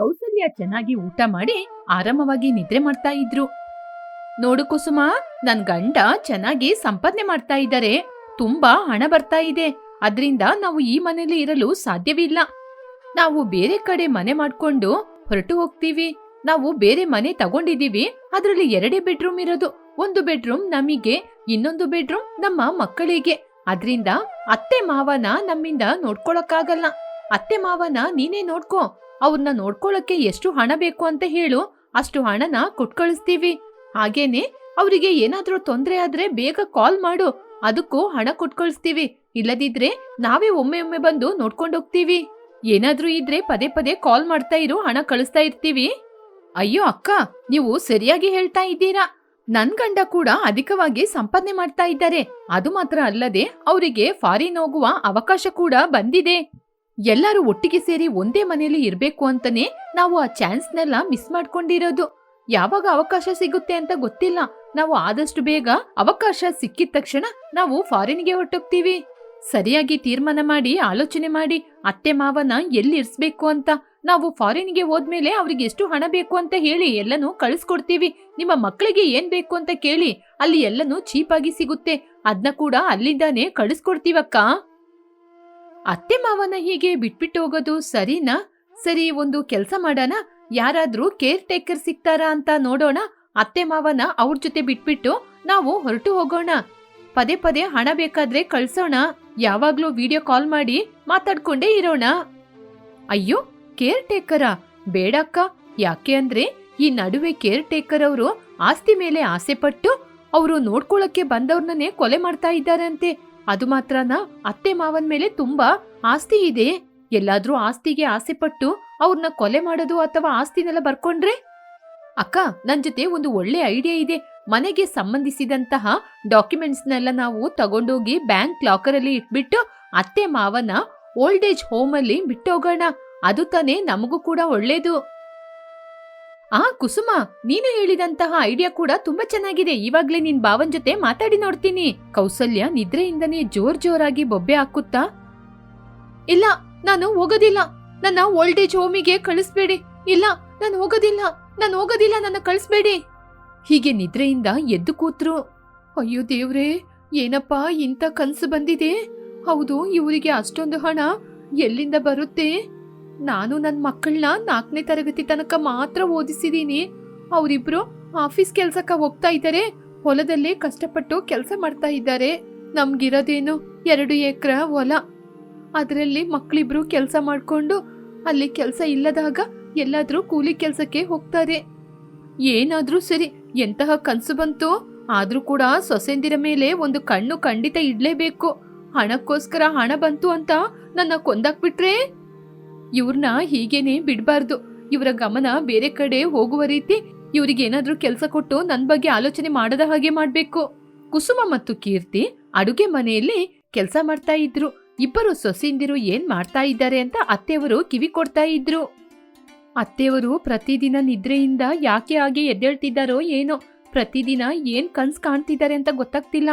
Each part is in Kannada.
ಕೌಸಲ್ಯ ಚೆನ್ನಾಗಿ ಊಟ ಮಾಡಿ ಆರಾಮವಾಗಿ ನಿದ್ರೆ ಮಾಡ್ತಾ ಇದ್ರು. ನೋಡು ಕುಸುಮ, ನನ್ ಗಂಡ ಚೆನ್ನಾಗಿ ಸಂಪಾದನೆ ಮಾಡ್ತಾ ಇದ್ದಾರೆ ತುಂಬಾ ಹಣ ಬರ್ತಾ ಇದೆ. ಅದ್ರಿಂದ ನಾವು ಈ ಮನೇಲಿ ಇರಲು ಸಾಧ್ಯವಿಲ್ಲ. ನಾವು ಬೇರೆ ಕಡೆ ಮನೆ ಮಾಡ್ಕೊಂಡು ಹೊರಟು ಹೋಗ್ತೀವಿ. ನಾವು ಬೇರೆ ಮನೆ ತಗೊಂಡಿದೀವಿ. ಅದರಲ್ಲಿ ಎರಡೇ ಬೆಡ್ರೂಮ್ ಇರೋದು. ಒಂದು ಬೆಡ್ರೂಮ್ ನಮಗೆ, ಇನ್ನೊಂದು ಬೆಡ್ರೂಮ್ ನಮ್ಮ ಮಕ್ಕಳಿಗೆ. ಅದ್ರಿಂದ ಅತ್ತೆ ಮಾವನ ನಮ್ಮಿಂದ ನೋಡ್ಕೊಳಕ್ಕಾಗಲ್ಲ. ಅತ್ತೆ ಮಾವನ ನೀನೇ ನೋಡ್ಕೋ. ಅವ್ರನ್ನ ನೋಡ್ಕೊಳಕ್ಕೆ ಎಷ್ಟು ಹಣ ಬೇಕು ಅಂತ ಹೇಳು, ಅಷ್ಟು ಹಣನ ಕೊಟ್ ಕಳಿಸ್ತೀವಿ ಹಾಗೇನೆ ಅವರಿಗೆ ಏನಾದ್ರೂ ತೊಂದ್ರೆ ಆದ್ರೆ ಬೇಗ ಕಾಲ್ ಮಾಡು, ಅದಕ್ಕೂ ಹಣ ಕೊಟ್ ಕಳಿಸ್ತೀವಿ ಇಲ್ಲದಿದ್ರೆ ನಾವೇ ಒಮ್ಮೆ ಒಮ್ಮೆ ಬಂದು ನೋಡ್ಕೊಂಡೋಗ್ತೀವಿ ಏನಾದ್ರೂ ಇದ್ರೆ ಪದೇ ಪದೇ ಕಾಲ್ ಮಾಡ್ತಾ ಇರು, ಹಣ ಕಳಿಸ್ತಾ ಇರ್ತೀವಿ. ಅಯ್ಯೋ ಅಕ್ಕ, ನೀವು ಸರಿಯಾಗಿ ಹೇಳ್ತಾ ಇದ್ದೀರಾ? ನನ್ ಗಂಡ ಕೂಡ ಅಧಿಕವಾಗಿ ಸಂಪಾದನೆ ಮಾಡ್ತಾ ಇದ್ದಾರೆ. ಅದು ಮಾತ್ರ ಅಲ್ಲದೆ ಅವರಿಗೆ ಫಾರಿನ್ ಹೋಗುವ ಅವಕಾಶ ಕೂಡ ಬಂದಿದೆ. ಎಲ್ಲರೂ ಒಟ್ಟಿಗೆ ಸೇರಿ ಒಂದೇ ಮನೆಯಲ್ಲಿ ಇರಬೇಕು ಅಂತಾನೆ ನಾವು ಆ ಚಾನ್ಸ್ನೆಲ್ಲ ಮಿಸ್ ಮಾಡ್ಕೊಂಡಿರೋದು. ಯಾವಾಗ ಅವಕಾಶ ಸಿಗುತ್ತೆ ಅಂತ ಗೊತ್ತಿಲ್ಲ. ನಾವು ಆದಷ್ಟು ಬೇಗ ಅವಕಾಶ ಸಿಕ್ಕಿದ ತಕ್ಷಣ ನಾವು ಫಾರಿನ್ಗೆ ಹೊರಟೋಗ್ತೀವಿ. ಸರಿಯಾಗಿ ತೀರ್ಮಾನ ಮಾಡಿ, ಆಲೋಚನೆ ಮಾಡಿ, ಅತ್ತೆ ಮಾವನ ಎಲ್ಲಿ ಇರ್ಸ್ಬೇಕು ಅಂತ ನಾವು ಫಾರಿನ್ಗೆ ಹೋದ್ಮೇಲೆ ಅವ್ರಿಗೆ ಎಷ್ಟು ಹಣ ಬೇಕು ಅಂತ ಹೇಳಿ ಎಲ್ಲನೂ ಕಳಿಸ್ಕೊಡ್ತೀವಿ. ನಿಮ್ಮ ಮಕ್ಕಳಿಗೆ ಏನ್ ಬೇಕು ಅಂತ ಕೇಳಿ ಅಲ್ಲಿ ಎಲ್ಲನೂ ಚೀಪಾಗಿ ಸಿಗುತ್ತೆ. ಅದನ್ನ ಕೂಡ ಅಲ್ಲಿಂದಾನೇ ಕಳಿಸ್ಕೊಡ್ತೀವಕ್ಕ? ಅತ್ತೆ ಮಾವನ ಹೀಗೆ ಬಿಟ್ಬಿಟ್ಟು ಹೋಗೋದು ಸರಿನಾ? ಸರಿ, ಒಂದು ಕೆಲಸ ಮಾಡೋಣ. ಯಾರಾದ್ರೂ ಕೇರ್ ಟೇಕರ್ ಸಿಗ್ತಾರಾ ಅಂತ ನೋಡೋಣ. ಅತ್ತೆ ಮಾವನ ಅವ್ರ ಜೊತೆ ಬಿಟ್ಬಿಟ್ಟು ನಾವು ಹೊರಟು ಹೋಗೋಣ. ಪದೇ ಪದೇ ಹಣ ಬೇಕಾದ್ರೆ ಕಳ್ಸೋಣ. ಯಾವಾಗ್ಲೂ ವಿಡಿಯೋ ಕಾಲ್ ಮಾಡಿ ಮಾತಾಡ್ಕೊಂಡೇ ಇರೋಣ. ಅಯ್ಯೋ ಕೇರ್ ಟೇಕರ ಬೇಡಕ್ಕ. ಯಾಕೆ ಅಂದ್ರೆ ಈ ನಡುವೆ ಕೇರ್ ಟೇಕರ್ ಅವರು ಆಸ್ತಿ ಮೇಲೆ ಆಸೆ ಪಟ್ಟು ಅವರು ನೋಡ್ಕೊಳಕ್ಕೆ ಬಂದವ್ರನ್ನೇ ಕೊಲೆ ಮಾಡ್ತಾ ಇದ್ದಾರಂತೆ. ಅದು ಮಾತ್ರನ, ಅತ್ತೆ ಮಾವನ್ ಮೇಲೆ ತುಂಬಾ ಆಸ್ತಿ ಇದೆ. ಎಲ್ಲಾದ್ರೂ ಆಸ್ತಿಗೆ ಆಸೆ ಪಟ್ಟು ಅವ್ರನ್ನ ಕೊಲೆ ಮಾಡೋದು ಅಥವಾ ಆಸ್ತಿನೆಲ್ಲ ಬರ್ಕೊಂಡ್ರೆ? ಅಕ್ಕ, ನನ್ ಜೊತೆ ಒಂದು ಒಳ್ಳೆ ಐಡಿಯಾ ಇದೆ. ಮನೆಗೆ ಸಂಬಂಧಿಸಿದಂತಹ ಡಾಕ್ಯುಮೆಂಟ್ಸ್ನೆಲ್ಲ ನಾವು ತಗೊಂಡೋಗಿ ಬ್ಯಾಂಕ್ ಲಾಕರ್ ಅಲ್ಲಿ ಇಟ್ಬಿಟ್ಟು ಅತ್ತೆ ಮಾವನ ಓಲ್ಡ್ ಏಜ್ ಹೋಮ್ ಅಲ್ಲಿ ಬಿಟ್ಟೋಗೋಣ. ಅದು ತಾನೇ ನಮಗೂ ಕೂಡ ಒಳ್ಳೇದು. ಆ ಕುಸುಮ, ನೀನು ಹೇಳಿದಂತಹ ಐಡಿಯಾ ಕೂಡ ತುಂಬಾ ಚೆನ್ನಾಗಿದೆ. ಇವಾಗ್ಲೇ ನಿನ್ ಭಾವನ್ ಜೊತೆ ಮಾತಾಡಿ ನೋಡ್ತೀನಿ. ಕೌಸಲ್ಯ ನಿದ್ರೆಯಿಂದನೇ ಜೋರ್ ಜೋರಾಗಿ ಬೊಬ್ಬೆ ಹಾಕುತ್ತಾ, ಇಲ್ಲ, ನಾನು ಹೋಗೋದಿಲ್ಲ. ನನ್ನ ಓಲ್ಡ್ ಏಜ್ ಹೋಮಿಗೆ ಕಳಿಸ್ಬೇಡಿ. ಇಲ್ಲ, ನಾನು ಹೋಗೋದಿಲ್ಲ. ನಾನು ಹೋಗೋದಿಲ್ಲ, ನನ್ನ ಕಳಿಸ್ಬೇಡಿ. ಹೀಗೆ ನಿದ್ರೆಯಿಂದ ಎದ್ದು ಕೂತ್ರು. ಅಯ್ಯೋ ದೇವ್ರೇ, ಏನಪ್ಪಾ ಇಂಥ ಕನ್ಸು ಬಂದಿದೆ? ಹೌದು ಇವರಿಗೆ ಅಷ್ಟೊಂದು ಹಣ ಎಲ್ಲಿಂದ ಬರುತ್ತೆ? ನಾನು ನನ್ನ ಮಕ್ಕಳನ್ನ ನಾಲ್ಕನೇ ತರಗತಿ ತನಕ ಮಾತ್ರ ಓದಿಸಿದೀನಿ. ಅವರಿಬ್ರು ಆಫೀಸ್ ಕೆಲ್ಸಕ್ಕೆ ಹೋಗ್ತಾ ಇದ್ದಾರೆ ಹೊಲದಲ್ಲಿ ಕಷ್ಟಪಟ್ಟು ಕೆಲಸ ಮಾಡ್ತಾ ಇದ್ದಾರೆ ನಮ್ಗಿರೋದೇನು ಎರಡು ಎಕರೆ ಹೊಲ. ಅದರಲ್ಲಿ ಮಕ್ಕಳಿಬ್ರು ಕೆಲಸ ಮಾಡಿಕೊಂಡು ಅಲ್ಲಿ ಕೆಲಸ ಇಲ್ಲದಾಗ ಎಲ್ಲಾದರೂ ಕೂಲಿ ಕೆಲಸಕ್ಕೆ ಹೋಗ್ತಾರೆ. ಏನಾದರೂ ಸರಿ, ಎಂತಹ ಕನಸು ಬಂತು, ಆದರೂ ಕೂಡ ಸೊಸೆಂದಿರ ಮೇಲೆ ಒಂದು ಕಣ್ಣು ಖಂಡಿತ ಇಡಲೇಬೇಕು. ಹಣಕ್ಕೋಸ್ಕರ ಹಣ ಬಂತು ಅಂತ ನನ್ನ ಕೊಂದಾಕ್ಬಿಟ್ರೆ ಇವ್ರನ್ನ ಹೀಗೇನೆ ಬಿಡಬಾರ್ದು. ಇವರ ಗಮನ ಬೇರೆ ಕಡೆ ಹೋಗುವ ರೀತಿ ಇವ್ರಿಗೇನಾದ್ರೂ ಕೆಲಸ ಕೊಟ್ಟು ನನ್ನ ಬಗ್ಗೆ ಆಲೋಚನೆ ಮಾಡದ ಹಾಗೆ ಮಾಡಬೇಕು. ಕುಸುಮ ಮತ್ತು ಕೀರ್ತಿ ಅಡುಗೆ ಮನೆಯಲ್ಲಿ ಕೆಲಸ ಮಾಡ್ತಾ ಇದ್ರು. ಇಬ್ಬರು ಸೊಸೆಂದಿರು ಏನ್ ಮಾಡ್ತಾ ಇದ್ದಾರೆ ಅಂತ ಅತ್ತೆಯವರು ಕಿವಿ ಕೊಡ್ತಾ ಇದ್ರು. ಅತ್ತೆಯವರು ಪ್ರತಿದಿನ ನಿದ್ರೆಯಿಂದ ಯಾಕೆ ಹಾಗೆ ಎದ್ದೇಳ್ತಿದ್ದಾರೋ ಏನೋ, ಪ್ರತಿದಿನ ಏನ್ ಕನ್ಸ್ ಕಾಣ್ತಿದ್ದಾರೆ ಅಂತ ಗೊತ್ತಾಗ್ತಿಲ್ಲ.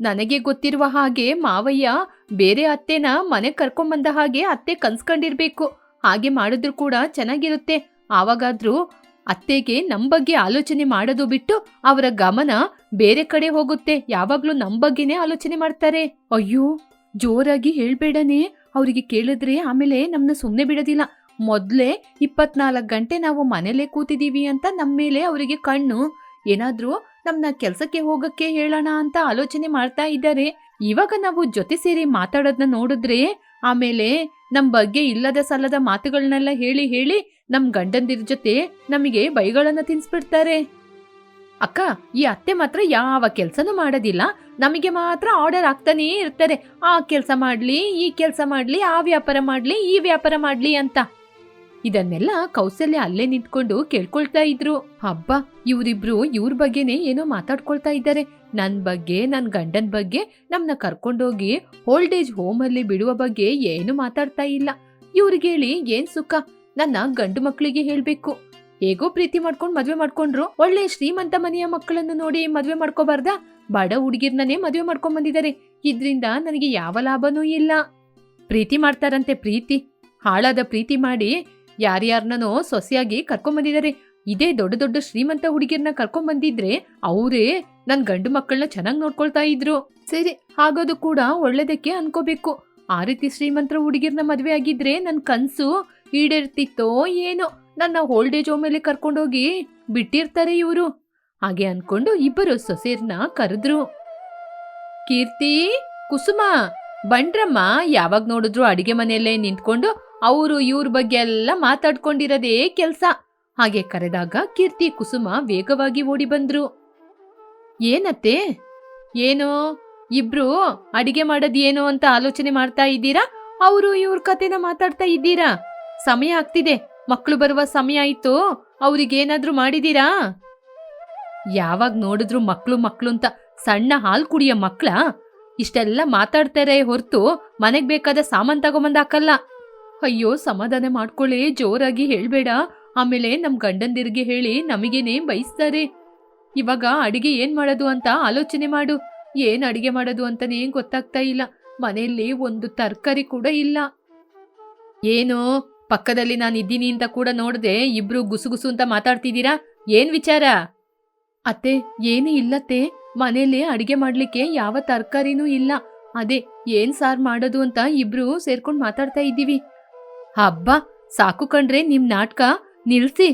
ನನಗೆ ಗೊತ್ತಿರುವ ಹಾಗೆ ಮಾವಯ್ಯ ಬೇರೆ ಅತ್ತೆನ ಮನೆ ಕರ್ಕೊಂಬಂದ ಹಾಗೆ ಅತ್ತೆ ಕನ್ಸ್ಕೊಂಡಿರ್ಬೇಕು. ಹಾಗೆ ಮಾಡಿದ್ರು ಕೂಡ ಚೆನ್ನಾಗಿರುತ್ತೆ. ಆವಾಗಾದ್ರೂ ಅತ್ತೆಗೆ ನಮ್ ಬಗ್ಗೆ ಆಲೋಚನೆ ಮಾಡೋದು ಬಿಟ್ಟು ಅವರ ಗಮನ ಬೇರೆ ಕಡೆ ಹೋಗುತ್ತೆ. ಯಾವಾಗ್ಲೂ ನಮ್ಮ ಬಗ್ಗೆನೇ ಆಲೋಚನೆ ಮಾಡ್ತಾರೆ. ಅಯ್ಯೋ, ಜೋರಾಗಿ ಹೇಳ್ಬೇಡನೆ. ಅವರಿಗೆ ಕೇಳಿದ್ರೆ ಆಮೇಲೆ ನಮ್ನ ಸುಮ್ನೆ ಬಿಡೋದಿಲ್ಲ. ಮೊದ್ಲೇ ಇಪ್ಪತ್ನಾಲ್ಕು ಗಂಟೆ ನಾವು ಮನೇಲೆ ಕೂತಿದೀವಿ ಅಂತ ನಮ್ಮ ಮೇಲೆ ಅವರಿಗೆ ಕಣ್ಣು. ಏನಾದ್ರೂ ನಮ್ನ ಕೆಲಸಕ್ಕೆ ಹೋಗಕ್ಕೆ ಹೇಳೋಣ ಅಂತ ಆಲೋಚನೆ ಮಾಡ್ತಾ ಇದ್ದಾರೆ. ಇವಾಗ ನಾವು ಜೊತೆ ಸೇರಿ ಮಾತಾಡೋದನ್ನ ನೋಡಿದ್ರೆ ಆಮೇಲೆ ನಮ್ ಬಗ್ಗೆ ಇಲ್ಲದ ಸಲ್ಲದ ಮಾತುಗಳನ್ನೆಲ್ಲ ಹೇಳಿ ಹೇಳಿ ನಮ್ ಗಂಡಂದಿರ ಜೊತೆ ನಮಗೆ ಬೈಗಳನ್ನ ತಿನ್ಸ್ಬಿಡ್ತಾರೆ. ಅಕ್ಕ, ಈ ಅತ್ತೆ ಮಾತ್ರ ಯಾವ ಕೆಲ್ಸನೂ ಮಾಡೋದಿಲ್ಲ. ನಮಗೆ ಮಾತ್ರ ಆರ್ಡರ್ ಆಗ್ತಾನೇ ಇರ್ತಾರೆ. ಆ ಕೆಲಸ ಮಾಡ್ಲಿ, ಈ ಕೆಲಸ ಮಾಡ್ಲಿ, ಆ ವ್ಯಾಪಾರ ಮಾಡ್ಲಿ, ಈ ವ್ಯಾಪಾರ ಮಾಡ್ಲಿ ಅಂತ. ಇದನ್ನೆಲ್ಲ ಕೌಸಲ್ಯ ಅಲ್ಲೇ ನಿಂತ್ಕೊಂಡು ಕೇಳ್ಕೊಳ್ತಾ ಇದ್ರು. ಹಬ್ಬ, ಇವರಿಬ್ರು ಇವ್ರ ಬಗ್ಗೆನೇ ಏನೋ ಮಾತಾಡ್ಕೊಳ್ತಾ ಇದ್ದಾರೆ. ನನ್ ಬಗ್ಗೆ, ನನ್ ಗಂಡನ್ ಬಗ್ಗೆ, ನಮ್ನ ಕರ್ಕೊಂಡೋಗಿ ಓಲ್ಡ್ ಏಜ್ ಹೋಮ್ ಅಲ್ಲಿ ಬಿಡುವ ಬಗ್ಗೆ ಏನು ಮಾತಾಡ್ತಾ ಇಲ್ಲ. ಇವ್ರಿಗೆ ಹೇಳಿ ಏನ್ ಸುಖ? ನನ್ನ ಗಂಡು ಮಕ್ಕಳಿಗೆ ಹೇಳ್ಬೇಕು. ಹೇಗೋ ಪ್ರೀತಿ ಮಾಡ್ಕೊಂಡ್ ಮದ್ವೆ ಮಾಡ್ಕೊಂಡ್ರು. ಒಳ್ಳೆ ಶ್ರೀಮಂತ ಮನೆಯ ಮಕ್ಕಳನ್ನು ನೋಡಿ ಮದ್ವೆ ಮಾಡ್ಕೋಬಾರ್ದ? ಬಡ ಹುಡುಗಿರ್ನೇ ಮದ್ವೆ ಮಾಡ್ಕೊಂಡ್ ಬಂದಿದ್ದಾರೆ. ಇದ್ರಿಂದ ನನಗೆ ಯಾವ ಲಾಭನೂ ಇಲ್ಲ. ಪ್ರೀತಿ ಮಾಡ್ತಾರಂತೆ ಪ್ರೀತಿ. ಹಾಳಾದ ಪ್ರೀತಿ ಮಾಡಿ ಯಾರ್ಯಾರನ್ನೋ ಸೊಸೆಯಾಗಿ ಕರ್ಕೊಂಬಂದಿದ್ದಾರೆ ಇದೇ ದೊಡ್ಡ ದೊಡ್ಡ ಶ್ರೀಮಂತ ಹುಡುಗಿಯರನ್ನ ಕರ್ಕೊಂಬಂದಿದ್ರೆ ಅವರೇ ನನ್ನ ಗಂಡು ಮಕ್ಕಳನ್ನ ಚೆನ್ನಾಗಿ ನೋಡ್ಕೊಳ್ತಾ ಇದ್ರು. ಸರಿ, ಹಾಗದು ಕೂಡ ಒಳ್ಳೇದಕ್ಕೆ ಅನ್ಕೋಬೇಕು. ಆ ರೀತಿ ಶ್ರೀಮಂತರ ಹುಡುಗಿರ್ನ ಮದುವೆ ಆಗಿದ್ರೆ ನನ್ನ ಕನಸು ಈಡೇರ್ತಿತ್ತೋ ಏನೋ, ನನ್ನ ಓಲ್ಡೇಜ್ ಹೋಮ್ ಮೇಲೆ ಕರ್ಕೊಂಡೋಗಿ ಬಿಟ್ಟಿರ್ತಾರೆ ಇವರು. ಹಾಗೆ ಅನ್ಕೊಂಡು ಇಬ್ಬರು ಸೊಸೆಯರ್ನ ಕರೆದ್ರು. ಕೀರ್ತಿ, ಕುಸುಮ, ಬಂಡ್ರಮ್ಮ, ಯಾವಾಗ ನೋಡಿದ್ರು ಅಡಿಗೆ ಮನೆಯಲ್ಲೇ ನಿಂತ್ಕೊಂಡು ಅವರು ಇವ್ರ ಬಗ್ಗೆ ಎಲ್ಲ ಮಾತಾಡ್ಕೊಂಡಿರೋದೇ ಕೆಲ್ಸ. ಹಾಗೆ ಕರೆದಾಗ ಕೀರ್ತಿ ಕುಸುಮ ವೇಗವಾಗಿ ಓಡಿ ಬಂದ್ರು. ಏನತ್ತೆ? ಏನೋ? ಇಬ್ರು ಅಡಿಗೆ ಮಾಡೋದ್ ಏನು ಅಂತ ಆಲೋಚನೆ ಮಾಡ್ತಾ ಇದ್ದೀರಾ? ಅವರು ಇವ್ರ ಕತೆನ ಮಾತಾಡ್ತಾ ಇದ್ದೀರಾ? ಸಮಯ ಆಗ್ತಿದೆ. ಮಕ್ಕಳು ಬರುವ ಸಮಯ ಆಯ್ತು. ಅವ್ರಿಗೇನಾದ್ರೂ ಮಾಡಿದೀರಾ ಯಾವಾಗ ನೋಡಿದ್ರು ಮಕ್ಕಳು ಮಕ್ಕಳು ಅಂತ ಸಣ್ಣ ಹಾಲ್ ಕುಡಿಯೋ ಮಕ್ಳ? ಇಷ್ಟೆಲ್ಲ ಮಾತಾಡ್ತಾರೆ ಹೊರ್ತು ಮನೆಗೆ ಬೇಕಾದ ಸಾಮಾನು ತಗೊಂಬಂದ್ ಹಾಕಲ್ಲ. ಅಯ್ಯೋ, ಸಮಾಧಾನ ಮಾಡ್ಕೊಳ್ಳಿ, ಜೋರಾಗಿ ಹೇಳ್ಬೇಡ. ಆಮೇಲೆ ನಮ್ ಗಂಡಂದಿರಿಗೆ ಹೇಳಿ ನಮಗೇನೆ ಬಯಸ್ತಾರೆ ಇವಾಗ ಅಡಿಗೆ ಏನ್ ಮಾಡೋದು ಅಂತ ಆಲೋಚನೆ ಮಾಡು. ಏನ್ ಅಡಿಗೆ ಮಾಡೋದು ಅಂತನೇ ಗೊತ್ತಾಗ್ತಾ ಇಲ್ಲ. ಮನೆಯಲ್ಲಿ ಒಂದು ತರಕಾರಿ ಕೂಡ ಇಲ್ಲ. ಏನು? ಪಕ್ಕದಲ್ಲಿ ನಾನು ಇದ್ದೀನಿ ಅಂತ ಕೂಡ ನೋಡದೆ ಇಬ್ರು ಗುಸುಗುಸು ಅಂತ ಮಾತಾಡ್ತಿದ್ದೀರಾ? ಏನ್ ವಿಚಾರ? ಅತ್ತೆ, ಏನೂ ಇಲ್ಲತ್ತೆ ಮನೆಯಲ್ಲಿ ಅಡಿಗೆ ಮಾಡ್ಲಿಕ್ಕೆ ಯಾವ ತರಕಾರಿನೂ ಇಲ್ಲ. ಅದೇ, ಏನ್ ಸಾರ್ ಮಾಡೋದು ಅಂತ ಇಬ್ರು ಸೇರ್ಕೊಂಡು ಮಾತಾಡ್ತಾ ಇದ್ದೀವಿ. ಹಬ್ಬ, ಸಾಕು ಕಂಡ್ರೆ ನಿಮ್ ನಾಟಕ. ನಿಲ್ಸಿ.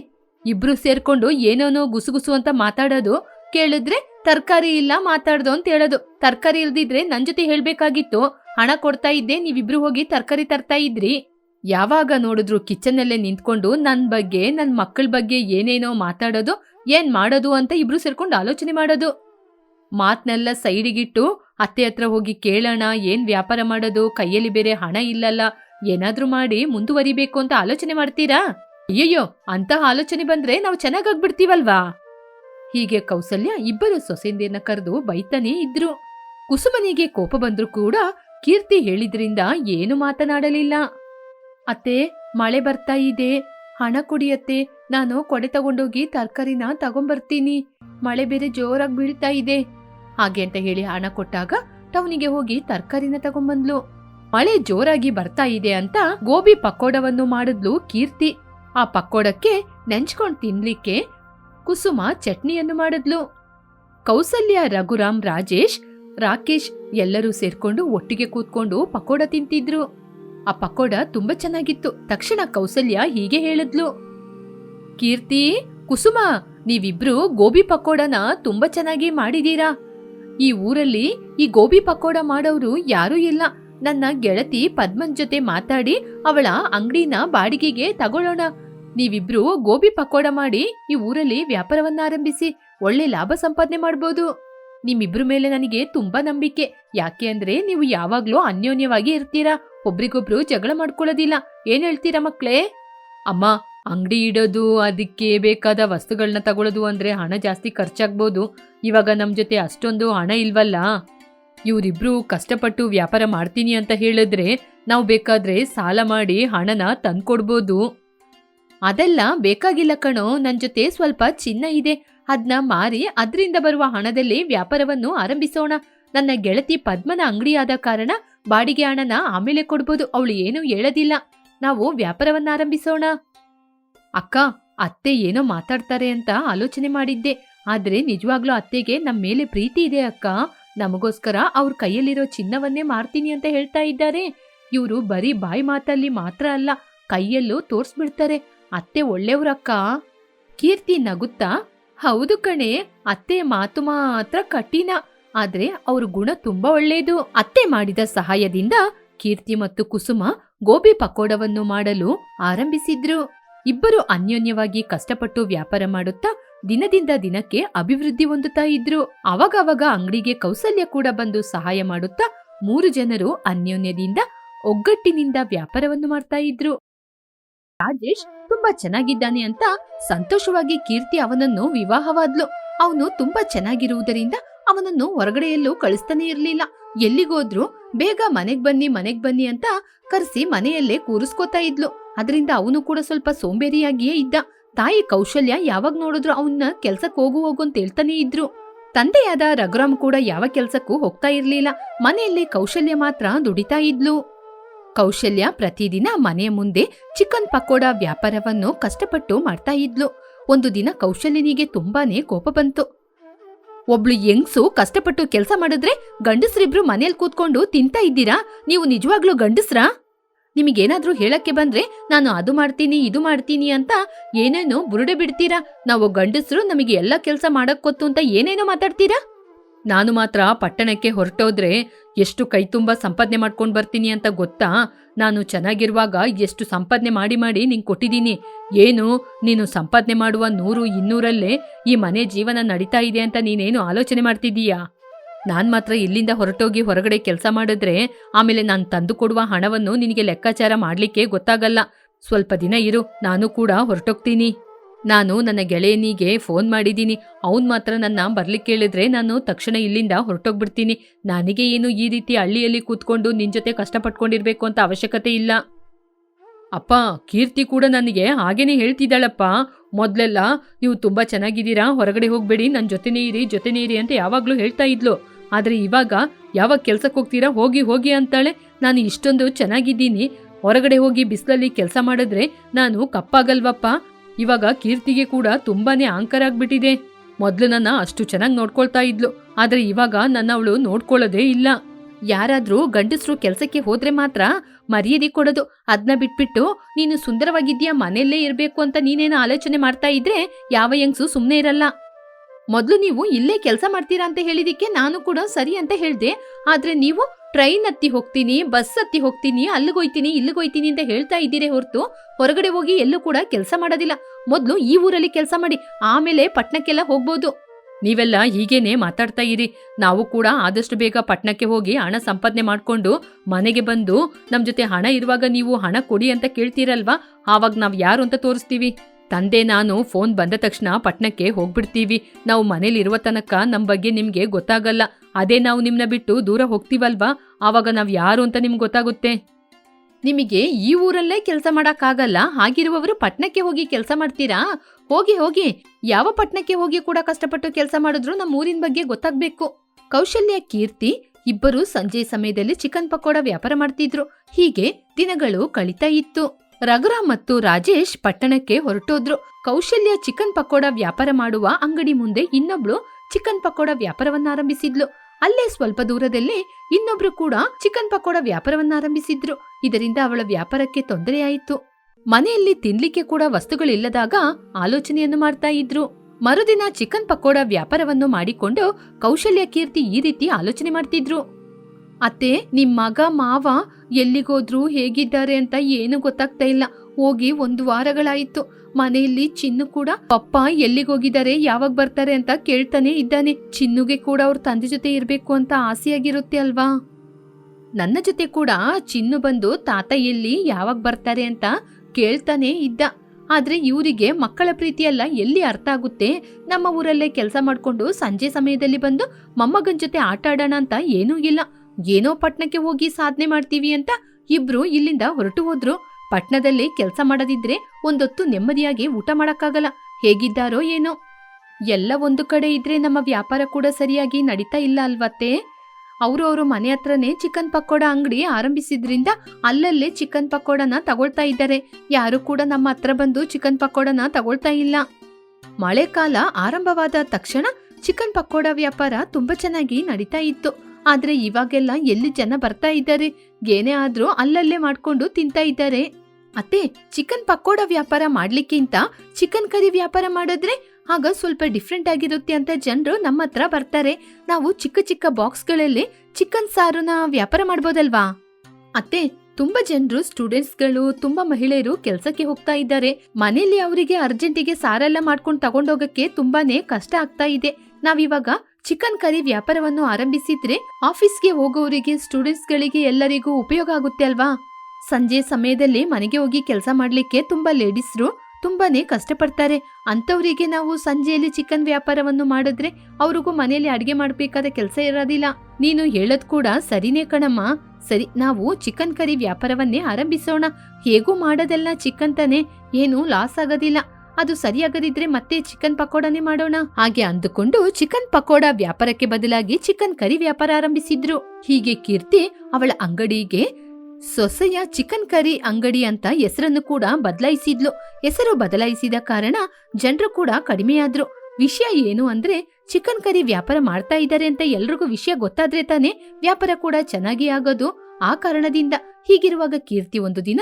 ಇಬ್ರು ಸೇರ್ಕೊಂಡು ಏನೋನೋ ಗುಸುಗುಸು ಅಂತ ಮಾತಾಡೋದು, ಕೇಳಿದ್ರೆ ತರಕಾರಿ ಇಲ್ಲ ಮಾತಾಡ್ದು ಅಂತ ಹೇಳೋದು. ತರಕಾರಿ ಇಲ್ದಿದ್ರೆ ನನ್ ಜೊತೆ ಹೇಳ್ಬೇಕಾಗಿತ್ತು. ಹಣ ಕೊಡ್ತಾ ಇದ್ದೆ, ನೀವಿಬ್ರು ಹೋಗಿ ತರಕಾರಿ ತರ್ತಾ ಇದ್ರಿ. ಯಾವಾಗ ನೋಡಿದ್ರು ಕಿಚನ್ನಲ್ಲೇ ನಿಂತ್ಕೊಂಡು ನನ್ ಬಗ್ಗೆ, ನನ್ ಮಕ್ಕಳ ಬಗ್ಗೆ ಏನೇನೋ ಮಾತಾಡೋದು, ಏನ್ ಮಾಡೋದು ಅಂತ ಇಬ್ರು ಸೇರ್ಕೊಂಡು ಆಲೋಚನೆ ಮಾಡೋದು. ಮಾತ್ನೆಲ್ಲ ಸೈಡಿಗಿಟ್ಟು, ಅತ್ತೆ ಹತ್ರ ಹೋಗಿ ಕೇಳೋಣ, ಏನ್ ವ್ಯಾಪಾರ ಮಾಡೋದು, ಕೈಯಲ್ಲಿ ಬೇರೆ ಹಣ ಇಲ್ಲಲ್ಲ ಏನಾದ್ರೂ ಮಾಡಿ ಮುಂದುವರಿಬೇಕು ಅಂತ ಆಲೋಚನೆ ಮಾಡ್ತೀರಾ? ಅಯ್ಯಯ್ಯೋ ಅಂತ ಆಲೋಚನೆ ಬಂದ್ರೆ ನಾವು ಚೆನ್ನಾಗಾಗ್ಬಿಡ್ತೀವಲ್ವಾ? ಹೀಗೆ ಕೌಸಲ್ಯ ಇಬ್ಬರು ಸೊಸೆಂದಿಯನ್ನ ಕರೆದು ಬೈತಾನೇ ಇದ್ರು. ಕುಸುಮನಿಗೆ ಕೋಪ ಬಂದ್ರೂ ಕೂಡ ಕೀರ್ತಿ ಹೇಳಿದ್ರಿಂದ ಏನು ಮಾತನಾಡಲಿಲ್ಲ. ಅತ್ತೆ, ಮಳೆ ಬರ್ತಾ ಇದೆ. ಹಣ ಕುಡಿಯತ್ತೆ ನಾನು ಕೊಡೆ ತಗೊಂಡೋಗಿ ತರಕಾರಿನ ತಗೊಂಬರ್ತೀನಿ. ಮಳೆ ಬೇರೆ ಜೋರಾಗಿ ಬೀಳ್ತಾ ಇದೆ. ಹಾಗೆ ಅಂತ ಹೇಳಿ ಹಣ ಕೊಟ್ಟಾಗ ಟೌನಿಗೆ ಹೋಗಿ ತರಕಾರಿನ ತಗೊಂಬಂದ್ಲು. ಮಳೆ ಜೋರಾಗಿ ಬರ್ತಾ ಇದೆ ಅಂತ ಗೋಬಿ ಪಕೋಡವನ್ನು ಮಾಡಿದ್ಲು ಕೀರ್ತಿ. ಆ ಪಕ್ಕೋಡಕ್ಕೆ ನೆಂಚ್ಕೊಂಡು ತಿನ್ಲಿಕ್ಕೆ ಕುಸುಮ ಚಟ್ನಿಯನ್ನು ಮಾಡಿದ್ಲು. ಕೌಸಲ್ಯ, ರಘುರಾಮ್, ರಾಜೇಶ್, ರಾಕೇಶ್ ಎಲ್ಲರೂ ಸೇರ್ಕೊಂಡು ಒಟ್ಟಿಗೆ ಕೂತ್ಕೊಂಡು ಪಕೋಡ ತಿಂತಿದ್ರು. ಆ ಪಕೋಡ ತುಂಬಾ ಚೆನ್ನಾಗಿತ್ತು. ತಕ್ಷಣ ಕೌಸಲ್ಯ ಹೀಗೆ ಹೇಳಿದ್ಲು. ಕೀರ್ತಿ, ಕುಸುಮ, ನೀವಿಬ್ರು ಗೋಬಿ ಪಕೋಡನ ತುಂಬಾ ಚೆನ್ನಾಗಿ ಮಾಡಿದೀರಾ? ಈ ಊರಲ್ಲಿ ಈ ಗೋಬಿ ಪಕೋಡ ಮಾಡೋರು ಯಾರೂ ಇಲ್ಲ. ನನ್ನ ಗೆಳತಿ ಪದ್ಮನ್ ಜೊತೆ ಮಾತಾಡಿ ಅವಳ ಅಂಗಡಿನ ಬಾಡಿಗೆಗೆ ತಗೊಳ್ಳೋಣ. ನೀವಿಬ್ರು ಗೋಬಿ ಪಕೋಡ ಮಾಡಿ ಈ ಊರಲ್ಲಿ ವ್ಯಾಪಾರವನ್ನ ಆರಂಭಿಸಿ ಒಳ್ಳೆ ಲಾಭ ಸಂಪಾದನೆ ಮಾಡ್ಬೋದು. ನಿಮ್ಮಿಬ್ರ ಮೇಲೆ ನನಗೆ ತುಂಬಾ ನಂಬಿಕೆ. ಯಾಕೆ ಅಂದ್ರೆ ನೀವು ಯಾವಾಗ್ಲೂ ಅನ್ಯೋನ್ಯವಾಗಿ ಇರ್ತೀರಾ. ಒಬ್ರಿಗೊಬ್ರು ಜಗಳ ಮಾಡ್ಕೊಳ್ಳೋದಿಲ್ಲ. ಏನ್ ಹೇಳ್ತೀರಾ ಮಕ್ಳೇ? ಅಮ್ಮ, ಅಂಗಡಿ ಇಡೋದು, ಅದಕ್ಕೆ ಬೇಕಾದ ವಸ್ತುಗಳನ್ನ ತಗೊಳ್ಳೋದು ಅಂದ್ರೆ ಹಣ ಜಾಸ್ತಿ ಖರ್ಚಾಗ್ಬೋದು. ಇವಾಗ ನಮ್ ಜೊತೆ ಅಷ್ಟೊಂದು ಹಣ ಇಲ್ವಲ್ಲ? ಇವರಿಬ್ರು ಕಷ್ಟಪಟ್ಟು ವ್ಯಾಪಾರ ಮಾಡ್ತೀನಿ ಅಂತ ಹೇಳಿದ್ರೆ ನಾವು ಬೇಕಾದ್ರೆ ಸಾಲ ಮಾಡಿ ಹಣನ ತಂದ್ಕೊಡ್ಬೋದು. ಅದೆಲ್ಲ ಬೇಕಾಗಿಲ್ಲ ಕಣೋ, ನನ್ ಜೊತೆ ಸ್ವಲ್ಪ ಚಿನ್ನ ಇದೆ. ಅದ್ನ ಮಾರಿ ಅದರಿಂದ ಬರುವ ಹಣದಲ್ಲಿ ವ್ಯಾಪಾರವನ್ನು ಆರಂಭಿಸೋಣ. ನನ್ನ ಗೆಳತಿ ಪದ್ಮನ ಅಂಗಡಿಯಾದ ಕಾರಣ ಬಾಡಿಗೆ ಹಣನ ಆಮೇಲೆ ಕೊಡ್ಬೋದು. ಅವಳು ಏನೂ ಹೇಳೋದಿಲ್ಲ. ನಾವು ವ್ಯಾಪಾರವನ್ನ ಆರಂಭಿಸೋಣ. ಅಕ್ಕ, ಅತ್ತೆ ಏನೋ ಮಾತಾಡ್ತಾರೆ ಅಂತ ಆಲೋಚನೆ ಮಾಡಿದ್ದೆ. ಆದ್ರೆ ನಿಜವಾಗ್ಲೂ ಅತ್ತೆಗೆ ನಮ್ಮ ಮೇಲೆ ಪ್ರೀತಿ ಇದೆ ಅಕ್ಕ. ನಮಗೋಸ್ಕರ ಅವ್ರ ಕೈಯಲ್ಲಿರೋ ಚಿನ್ನವನ್ನೇ ಮಾರ್ತೀನಿ ಅಂತ ಹೇಳ್ತಾ ಇದ್ದಾರೆ. ಇವರು ಬರೀ ಬಾಯಿ ಮಾತಲ್ಲಿ ಮಾತ್ರ ಅಲ್ಲ, ಕೈಯಲ್ಲೂ ತೋರ್ಸ್ಬಿಡ್ತಾರೆ. ಅತ್ತೆ ಒಳ್ಳೆಯವ್ರಕ್ಕ ಕೀರ್ತಿ ನಗುತ್ತಾ, ಹೌದು ಕಣೆ, ಅತ್ತೆ ಮಾತು ಮಾತ್ರ ಕಠಿಣ. ಆದ್ರೆ ಅವ್ರ ಗುಣ ತುಂಬಾ ಒಳ್ಳೆಯದು ಅತ್ತೆ ಮಾಡಿದ ಸಹಾಯದಿಂದ ಕೀರ್ತಿ ಮತ್ತು ಕುಸುಮ ಗೋಬಿ ಪಕೋಡವನ್ನು ಮಾಡಲು ಆರಂಭಿಸಿದ್ರು. ಇಬ್ಬರು ಅನ್ಯೋನ್ಯವಾಗಿ ಕಷ್ಟಪಟ್ಟು ವ್ಯಾಪಾರ ಮಾಡುತ್ತಾ ದಿನದಿಂದ ದಿನಕ್ಕೆ ಅಭಿವೃದ್ಧಿ ಹೊಂದುತ್ತಾ ಇದ್ರು. ಅವಾಗವಾಗ ಅಂಗಡಿಗೆ ಕೌಸಲ್ಯ ಕೂಡ ಬಂದು ಸಹಾಯ ಮಾಡುತ್ತಾ ಮೂರು ಜನರು ಅನ್ಯೋನ್ಯದಿಂದ ಒಗ್ಗಟ್ಟಿನಿಂದ ವ್ಯಾಪಾರವನ್ನು ಮಾಡ್ತಾ ಇದ್ರು. ರಾಜೇಶ್ ತುಂಬಾ ಚೆನ್ನಾಗಿದ್ದಾನೆ ಅಂತ ಸಂತೋಷವಾಗಿ ಕೀರ್ತಿ ಅವನನ್ನು ವಿವಾಹವಾದ್ಲು. ಅವನು ತುಂಬಾ ಚೆನ್ನಾಗಿರುವುದರಿಂದ ಅವನನ್ನು ಹೊರಗಡೆಯಲ್ಲೂ ಕಳಿಸ್ತಾನೆ ಇರಲಿಲ್ಲ. ಎಲ್ಲಿಗೋದ್ರು ಬೇಗ ಮನೆಗ್ ಬನ್ನಿ ಮನೆಗ್ ಬನ್ನಿ ಅಂತ ಕರೆಸಿ ಮನೆಯಲ್ಲೇ ಕೂರಿಸ್ಕೋತಾ ಇದ್ಲು. ಅದರಿಂದ ಅವನು ಕೂಡ ಸ್ವಲ್ಪ ಸೋಂಬೇರಿಯಾಗಿಯೇ ಇದ್ದ. ತಾಯಿ ಕೌಶಲ್ಯ ಯಾವಾಗ ನೋಡಿದ್ರು ಅವನ್ನ ಕೆಲ್ಸಕ್ಕೆ ಹೋಗು ಹೋಗು ಅಂತ ಹೇಳ್ತಾನೆ ಇದ್ರು. ತಂದೆಯಾದ ರಘುರಾಮ್ ಕೂಡ ಯಾವ ಕೆಲ್ಸಕ್ಕೂ ಹೋಗ್ತಾ ಇರ್ಲಿಲ್ಲ. ಮನೆಯಲ್ಲಿ ಕೌಶಲ್ಯ ಮಾತ್ರ ದುಡಿತಾ ಇದ್ಲು. ಕೌಶಲ್ಯ ಪ್ರತಿದಿನ ಮನೆಯ ಮುಂದೆ ಚಿಕನ್ ಪಕೋಡ ವ್ಯಾಪಾರವನ್ನು ಕಷ್ಟಪಟ್ಟು ಮಾಡ್ತಾ ಇದ್ಲು. ಒಂದು ದಿನ ಕೌಶಲ್ಯನಿಗೆ ತುಂಬಾನೇ ಕೋಪ ಬಂತು. ಒಬ್ಳು ಹೆಂಗ್ಸು ಕಷ್ಟಪಟ್ಟು ಕೆಲಸ ಮಾಡಿದ್ರೆ ಗಂಡಸ್ರಿಬ್ರು ಮನೇಲಿ ಕೂತ್ಕೊಂಡು ತಿಂತಾ ಇದ್ದೀರಾ? ನೀವು ನಿಜವಾಗ್ಲೂ ಗಂಡಸ್ರಾ? ನಿಮಗೇನಾದ್ರೂ ಹೇಳಕ್ಕೆ ಬಂದ್ರೆ ನಾನು ಅದು ಮಾಡ್ತೀನಿ, ಇದು ಮಾಡ್ತೀನಿ ಅಂತ ಏನೇನೋ ಬುರುಡೆ ಬಿಡ್ತೀರಾ? ನಾವು ಗಂಡಸರು ನಮಗೆ ಎಲ್ಲ ಕೆಲಸ ಮಾಡಕ್ ಗೊತ್ತು ಅಂತ ಏನೇನೋ ಮಾತಾಡ್ತೀರಾ? ನಾನು ಮಾತ್ರ ಪಟ್ಟಣಕ್ಕೆ ಹೊರಟೋದ್ರೆ ಎಷ್ಟು ಕೈ ತುಂಬ ಸಂಪಾದನೆ ಮಾಡ್ಕೊಂಡು ಬರ್ತೀನಿ ಅಂತ ಗೊತ್ತಾ? ನಾನು ಚೆನ್ನಾಗಿರುವಾಗ ಎಷ್ಟು ಸಂಪಾದನೆ ಮಾಡಿ ಮಾಡಿ ನಿಂಗೆ ಕೊಟ್ಟಿದ್ದೀನಿ. ಏನು, ನೀನು ಸಂಪಾದನೆ ಮಾಡುವ ನೂರು ಇನ್ನೂರಲ್ಲೇ ಈ ಮನೆ ಜೀವನ ನಡೀತಾ ಇದೆ ಅಂತ ನೀನೇನು ಆಲೋಚನೆ ಮಾಡ್ತಿದ್ದೀಯಾ? ನಾನ್ ಮಾತ್ರ ಇಲ್ಲಿಂದ ಹೊರಟೋಗಿ ಹೊರಗಡೆ ಕೆಲಸ ಮಾಡಿದ್ರೆ ಆಮೇಲೆ ನಾನು ತಂದು ಕೊಡುವ ಹಣವನ್ನು ನಿನಗೆ ಲೆಕ್ಕಾಚಾರ ಮಾಡಲಿಕ್ಕೆ ಗೊತ್ತಾಗಲ್ಲ. ಸ್ವಲ್ಪ ದಿನ ಇರು, ನಾನು ಕೂಡ ಹೊರಟೋಗ್ತೀನಿ. ನಾನು ನನ್ನ ಗೆಳೆಯನಿಗೆ ಫೋನ್ ಮಾಡಿದ್ದೀನಿ. ಅವನು ಮಾತ್ರ ನನ್ನ ಬರ್ಲಿಕ್ಕೆ ಹೇಳಿದ್ರೆ ನಾನು ತಕ್ಷಣ ಇಲ್ಲಿಂದ ಹೊರಟೋಗ್ಬಿಡ್ತೀನಿ. ನನಗೆ ಏನು ಈ ರೀತಿ ಹಳ್ಳಿಯಲ್ಲಿ ಕೂತ್ಕೊಂಡು ನಿನ್ ಜೊತೆ ಕಷ್ಟಪಟ್ಕೊಂಡಿರ್ಬೇಕು ಅಂತ ಅವಶ್ಯಕತೆ ಇಲ್ಲ. ಅಪ್ಪ, ಕೀರ್ತಿ ಕೂಡ ನನಗೆ ಹಾಗೇನೆ ಹೇಳ್ತಿದ್ದಾಳಪ್ಪ. ಮೊದಲೆಲ್ಲ, ನೀವು ತುಂಬಾ ಚೆನ್ನಾಗಿದ್ದೀರಾ, ಹೊರಗಡೆ ಹೋಗಬೇಡಿ ನನ್ನ ಜೊತೆನೇ ಇರಿ ಜೊತೆನೇ ಇರಿ ಅಂತ ಯಾವಾಗಲೂ ಹೇಳ್ತಾ ಇದ್ಲು. ಆದ್ರೆ ಇವಾಗ ಯಾವಾಗ ಕೆಲ್ಸಕ್ಕೆ ಹೋಗ್ತೀರಾ? ಹೋಗಿ ಹೋಗಿ ಅಂತಾಳೆ. ನಾನು ಇಷ್ಟೊಂದು ಚೆನ್ನಾಗಿದ್ದೀನಿ. ಹೊರಗಡೆ ಹೋಗಿ ಬಿಸಿಲಲ್ಲಿ ಕೆಲಸ ಮಾಡಿದ್ರೆ ನಾನು ಕಪ್ಪಾಗಲ್ವಪ್ಪ. ಇವಾಗ ಕೀರ್ತಿಗೆ ಕೂಡ ತುಂಬಾನೇ ಆಂಕರ್ ಆಗ್ಬಿಟ್ಟಿದೆ. ಮೊದ್ಲು ನನ್ನ ಅಷ್ಟು ಚೆನ್ನಾಗಿ ನೋಡ್ಕೊಳ್ತಾ ಇದ್ಲು. ಆದ್ರೆ ಇವಾಗ ನನ್ನ ಅವಳು ನೋಡ್ಕೊಳ್ಳೋದೇ ಇಲ್ಲ. ಯಾರಾದ್ರೂ ಗಂಡಸರು ಕೆಲಸಕ್ಕೆ ಹೋದ್ರೆ ಮಾತ್ರ ಮರ್ಯಾದೆ ಕೊಡೋದು. ಅದ್ನ ಬಿಟ್ಬಿಟ್ಟು, ನೀನು ಸುಂದರವಾಗಿದ್ಯಾ? ಮನೆಯಲ್ಲೇ ಇರಬೇಕು ಅಂತ ನೀನೇನು ಆಲೋಚನೆ ಮಾಡ್ತಾ ಇದ್ರೆ ಯಾವ ಯಂಗ್ಸು ಸುಮ್ಮನೆ ಇರಲ್ಲ. ಮೊದ್ಲು ನೀವು ಇಲ್ಲೇ ಕೆಲಸ ಮಾಡ್ತೀರಾ ಅಂತ ಹೇಳಿದಿಕ್ಕೆ ನಾನು ಕೂಡ ಸರಿ ಅಂತ ಹೇಳಿದೆ. ಆದ್ರೆ ನೀವು ಟ್ರೈನ್ ಹತ್ತಿ ಹೋಗ್ತೀನಿ ಬಸ್ ಹತ್ತಿ ಹೋಗ್ತೀನಿ ಅಲ್ಲಿಗೋಯ್ತೀನಿ ಇಲ್ಲಿಗೋಯ್ತೀನಿ ಅಂತ ಹೇಳ್ತಾ ಇದ್ದೀರಿ ಹೊರತು ಹೊರಗಡೆ ಹೋಗಿ ಎಲ್ಲೂ ಕೂಡ ಕೆಲಸ ಮಾಡೋದಿಲ್ಲ. ಮೊದಲು ಈ ಊರಲ್ಲಿ ಕೆಲಸ ಮಾಡಿ, ಆಮೇಲೆ ಪಟ್ನಕ್ಕೆಲ್ಲ ಹೋಗ್ಬೋದು. ನೀವೆಲ್ಲ ಹೀಗೇನೆ ಮಾತಾಡ್ತಾ ಇರಿ. ನಾವು ಕೂಡ ಆದಷ್ಟು ಬೇಗ ಪಟ್ನಕ್ಕೆ ಹೋಗಿ ಹಣ ಸಂಪಾದನೆ ಮಾಡ್ಕೊಂಡು ಮನೆಗೆ ಬಂದು ನಮ್ಮ ಜೊತೆ ಹಣ ಇರುವಾಗ ನೀವು ಹಣ ಕೊಡಿ ಅಂತ ಕೇಳ್ತೀರಲ್ವಾ? ಆವಾಗ ನಾವು ಯಾರು ಅಂತ ತೋರಿಸ್ತೀವಿ? ತಂದೆ ನಾನು ಫೋನ್ ಬಂದ ತಕ್ಷಣ ಪಟ್ನಕ್ಕೆ ಹೋಗ್ಬಿಡ್ತೀವಿ. ನಾವು ಮನೇಲಿ ಇರುವ ತನಕ ನಮ್ ಬಗ್ಗೆ ನಿಮ್ಗೆ ಗೊತ್ತಾಗಲ್ಲ. ಅದೇ ನಾವು ನಿಮ್ನ ಬಿಟ್ಟು ದೂರ ಹೋಗ್ತೀವಲ್ವಾ? ಆವಾಗ ನಾವು ಯಾರು ಅಂತ ನಿಮ್ಗೆ ಗೊತ್ತಾಗುತ್ತೆ? ನಿಮಗೆ ಈ ಊರಲ್ಲೇ ಕೆಲಸ ಮಾಡಕ್ಕಾಗಲ್ಲ? ಹಾಗಿರುವವರು ಪಟ್ನಕ್ಕೆ ಹೋಗಿ ಕೆಲಸ ಮಾಡ್ತೀರಾ? ಹೋಗಿ ಹೋಗಿ. ಯಾವ ಪಟ್ನಕ್ಕೆ ಹೋಗಿ ಕೂಡ ಕಷ್ಟಪಟ್ಟು ಕೆಲಸ ಮಾಡಿದ್ರು ನಮ್ಮ ಊರಿನ ಬಗ್ಗೆ ಗೊತ್ತಾಗ್ಬೇಕು. ಕೌಶಲ್ಯ, ಕೀರ್ತಿ ಇಬ್ಬರು ಸಂಜೆ ಸಮಯದಲ್ಲಿ ಚಿಕನ್ ಪಕೋಡ ವ್ಯಾಪಾರ ಮಾಡ್ತಿದ್ರು. ಹೀಗೆ ದಿನಗಳು ಕಳೀತಾ ಇತ್ತು. ರಘುರಾಮ್ ಮತ್ತು ರಾಜೇಶ್ ಪಟ್ಟಣಕ್ಕೆ ಹೊರಟೋದ್ರು. ಕೌಶಲ್ಯ ಚಿಕನ್ ಪಕೋಡ ವ್ಯಾಪಾರ ಮಾಡುವ ಅಂಗಡಿ ಮುಂದೆ ಇನ್ನೊಬ್ಳು ಚಿಕನ್ ಪಕೋಡ ವ್ಯಾಪಾರವನ್ನ ಆರಂಭಿಸಿದ್ಲು ಅಲ್ಲೇ ಸ್ವಲ್ಪ ದೂರದಲ್ಲೇ ಇನ್ನೊಬ್ರು ಕೂಡ ಚಿಕನ್ ಪಕೋಡ ವ್ಯಾಪಾರವನ್ನ ಆರಂಭಿಸಿದ್ರು ಇದರಿಂದ ಅವಳ ವ್ಯಾಪಾರಕ್ಕೆ ತೊಂದರೆಯಾಯಿತು ಮನೆಯಲ್ಲಿ ತಿನ್ಲಿಕ್ಕೆ ಕೂಡ ವಸ್ತುಗಳಿಲ್ಲದಾಗ ಆಲೋಚನೆಯನ್ನು ಮಾಡ್ತಾ ಇದ್ರು. ಮರುದಿನ ಚಿಕನ್ ಪಕೋಡ ವ್ಯಾಪಾರವನ್ನು ಮಾಡಿಕೊಂಡು ಕೌಶಲ್ಯ ಕೀರ್ತಿ ಈ ರೀತಿ ಆಲೋಚನೆ ಮಾಡ್ತಿದ್ರು. ಅತ್ತೆ, ನಿಮ್ ಮಗ ಮಾವ ಎಲ್ಲಿಗೋದ್ರು ಹೇಗಿದ್ದಾರೆ ಅಂತ ಏನು ಗೊತ್ತಾಗ್ತಾ ಇಲ್ಲ. ಹೋಗಿ ಒಂದು ವಾರಗಳಾಯಿತು. ಮನೆಯಲ್ಲಿ ಚಿನ್ನು ಕೂಡ ಪಪ್ಪ ಎಲ್ಲಿಗೋಗಿದ್ದಾರೆ, ಯಾವಾಗ ಬರ್ತಾರೆ ಅಂತ ಕೇಳ್ತಾನೆ ಇದ್ದಾನೆ. ಚಿನ್ನುಗೆ ಕೂಡ ಅವ್ರ ತಂದೆ ಜೊತೆ ಇರಬೇಕು ಅಂತ ಆಸೆಯಾಗಿರುತ್ತೆ ಅಲ್ವಾ? ನನ್ನ ಜೊತೆ ಕೂಡ ಚಿನ್ನು ಬಂದು ತಾತ ಎಲ್ಲಿ, ಯಾವಾಗ ಬರ್ತಾರೆ ಅಂತ ಕೇಳ್ತಾನೆ ಇದ್ದ. ಆದ್ರೆ ಇವರಿಗೆ ಮಕ್ಕಳ ಪ್ರೀತಿಯೆಲ್ಲ ಎಲ್ಲಿ ಅರ್ಥ ಆಗುತ್ತೆ? ನಮ್ಮ ಊರಲ್ಲೇ ಕೆಲಸ ಮಾಡಿಕೊಂಡು ಸಂಜೆ ಸಮಯದಲ್ಲಿ ಬಂದು ಮೊಮ್ಮಗನ ಜೊತೆ ಆಟ ಆಡೋಣ ಅಂತ ಏನೂ ಇಲ್ಲ. ಏನೋ ಪಟ್ಟಣಕ್ಕೆ ಹೋಗಿ ಸಾಧನೆ ಮಾಡ್ತೀವಿ ಅಂತ ಇಬ್ರು ಇಲ್ಲಿಂದ ಹೊರಟು ಹೋದ್ರು. ಪಟ್ಟಣದಲ್ಲಿ ಕೆಲಸ ಮಾಡದಿದ್ರೆ ಒಂದೊತ್ತು ನೆಮ್ಮದಿಯಾಗಿ ಊಟ ಮಾಡಕ್ಕಾಗಲ್ಲ. ಹೇಗಿದ್ದಾರೋ ಏನೋ. ಎಲ್ಲ ಒಂದು ಕಡೆ ಇದ್ರೆ ನಮ್ಮ ವ್ಯಾಪಾರ ಕೂಡ ಸರಿಯಾಗಿ ನಡೀತಾ ಇಲ್ಲ ಅಲ್ವತ್ತೆ? ಅವರು ಅವರು ಮನೆ ಹತ್ರನೇ ಚಿಕನ್ ಪಕೋಡ ಅಂಗಡಿ ಆರಂಭಿಸಿದ್ರಿಂದ ಅಲ್ಲಲ್ಲೇ ಚಿಕನ್ ಪಕೋಡನ ತಗೊಳ್ತಾ ಇದ್ದಾರೆ. ಯಾರು ಕೂಡ ನಮ್ಮ ಹತ್ರ ಬಂದು ಚಿಕನ್ ಪಕೋಡನ ತಗೊಳ್ತಾ ಇಲ್ಲ. ಮಳೆಕಾಲ ಆರಂಭವಾದ ತಕ್ಷಣ ಚಿಕನ್ ಪಕೋಡ ವ್ಯಾಪಾರ ತುಂಬಾ ಚೆನ್ನಾಗಿ ನಡೀತಾ ಇತ್ತು. ಆದ್ರೆ ಇವಾಗೆಲ್ಲ ಎಲ್ಲಿ ಜನ ಬರ್ತಾ ಇದ್ದಾರೆ? ಏನೇ ಆದ್ರೂ ಅಲ್ಲಲ್ಲೇ ಮಾಡ್ಕೊಂಡು ತಿಂತಾ ಇದ್ದಾರೆ. ಅತ್ತೆ, ಚಿಕನ್ ಪಕೋಡ ವ್ಯಾಪಾರ ಮಾಡ್ಲಿಕ್ಕಿಂತ ಚಿಕನ್ ಕರಿ ವ್ಯಾಪಾರ ಮಾಡಿದ್ರೆ ಆಗ ಸ್ವಲ್ಪ ಡಿಫ್ರೆಂಟ್ ಆಗಿರುತ್ತೆ ಅಂತ ಜನರು ನಮ್ಮ ಹತ್ರ ಬರ್ತಾರೆ. ನಾವು ಚಿಕ್ಕ ಚಿಕ್ಕ ಬಾಕ್ಸ್ಗಳಲ್ಲಿ ಚಿಕನ್ ಸಾರನ್ನ ವ್ಯಾಪಾರ ಮಾಡ್ಬೋದಲ್ವಾ? ಅತ್ತೆ, ತುಂಬಾ ಜನರು ಸ್ಟೂಡೆಂಟ್ಸ್ಗಳು ತುಂಬಾ ಮಹಿಳೆಯರು ಕೆಲಸಕ್ಕೆ ಹೋಗ್ತಾ ಇದ್ದಾರೆ. ಮನೆಯಲ್ಲಿ ಅವರಿಗೆ ಅರ್ಜೆಂಟಿಗೆ ಸಾರೆಲ್ಲ ಮಾಡ್ಕೊಂಡು ತಗೊಂಡೋಗಕ್ಕೆ ತುಂಬಾನೇ ಕಷ್ಟ ಆಗ್ತಾ ಇದೆ. ನಾವಿವಾಗ ಚಿಕನ್ ಕರಿ ವ್ಯಾಪಾರವನ್ನು ಆರಂಭಿಸಿದ್ರೆ ಆಫೀಸ್ಗೆ ಹೋಗೋರಿಗೆ, ಸ್ಟೂಡೆಂಟ್ಸ್ಗಳಿಗೆ ಎಲ್ಲರಿಗೂ ಉಪಯೋಗ ಆಗುತ್ತೆ ಅಲ್ವಾ? ಸಂಜೆ ಸಮಯದಲ್ಲಿ ಮನೆಗೆ ಹೋಗಿ ಕೆಲಸ ಮಾಡ್ಲಿಕ್ಕೆ ತುಂಬಾ ಲೇಡೀಸ್ರು ತುಂಬಾನೇ ಕಷ್ಟಪಡ್ತಾರೆ. ಅಂತವರಿಗೆ ನಾವು ಸಂಜೆಯಲ್ಲಿ ಚಿಕನ್ ವ್ಯಾಪಾರವನ್ನು ಮಾಡಿದ್ರೆ ಅವ್ರಿಗೂ ಮನೆಯಲ್ಲಿ ಅಡಿಗೆ ಮಾಡಬೇಕಾದ ಕೆಲಸ ಇರೋದಿಲ್ಲ. ನೀನು ಹೇಳದ್ ಕೂಡ ಸರಿನೇ ಕಣಮ್ಮ. ಸರಿ, ನಾವು ಚಿಕನ್ ಕರಿ ವ್ಯಾಪಾರವನ್ನೇ ಆರಂಭಿಸೋಣ. ಹೇಗೂ ಮಾಡೋದೆಲ್ಲ ಚಿಕನ್ ತಾನೆ? ಏನು ಲಾಸ್ ಆಗೋದಿಲ್ಲ. ಅದು ಸರಿಯಾಗದಿದ್ರೆ ಮತ್ತೆ ಚಿಕನ್ ಪಕೋಡನೇ ಮಾಡೋಣ. ಹಾಗೆ ಅಂದುಕೊಂಡು ಚಿಕನ್ ಪಕೋಡ ವ್ಯಾಪಾರಕ್ಕೆ ಬದಲಾಗಿ ಚಿಕನ್ ಕರಿ ವ್ಯಾಪಾರ ಆರಂಭಿಸಿದ್ರು. ಹೀಗೆ ಕೀರ್ತಿ ಅವಳ ಅಂಗಡಿಗೆ ಸೊಸೆಯ ಚಿಕನ್ ಕರಿ ಅಂಗಡಿ ಅಂತ ಹೆಸರನ್ನು ಕೂಡ ಬದಲಾಯಿಸಿದ್ಲು. ಹೆಸರು ಬದಲಾಯಿಸಿದ ಕಾರಣ ಜನರು ಕೂಡ ಕಡಿಮೆಯಾದ್ರು. ವಿಷಯ ಏನು ಅಂದ್ರೆ ಚಿಕನ್ ಕರಿ ವ್ಯಾಪಾರ ಮಾಡ್ತಾ ಇದ್ದಾರೆ ಅಂತ ಎಲ್ರಿಗೂ ವಿಷಯ ಗೊತ್ತಾದ್ರೆ ತಾನೇ ವ್ಯಾಪಾರ ಕೂಡ ಚೆನ್ನಾಗಿ ಆಗೋದು. ಆ ಕಾರಣದಿಂದ ಹೀಗಿರುವಾಗ ಕೀರ್ತಿ ಒಂದು ದಿನ,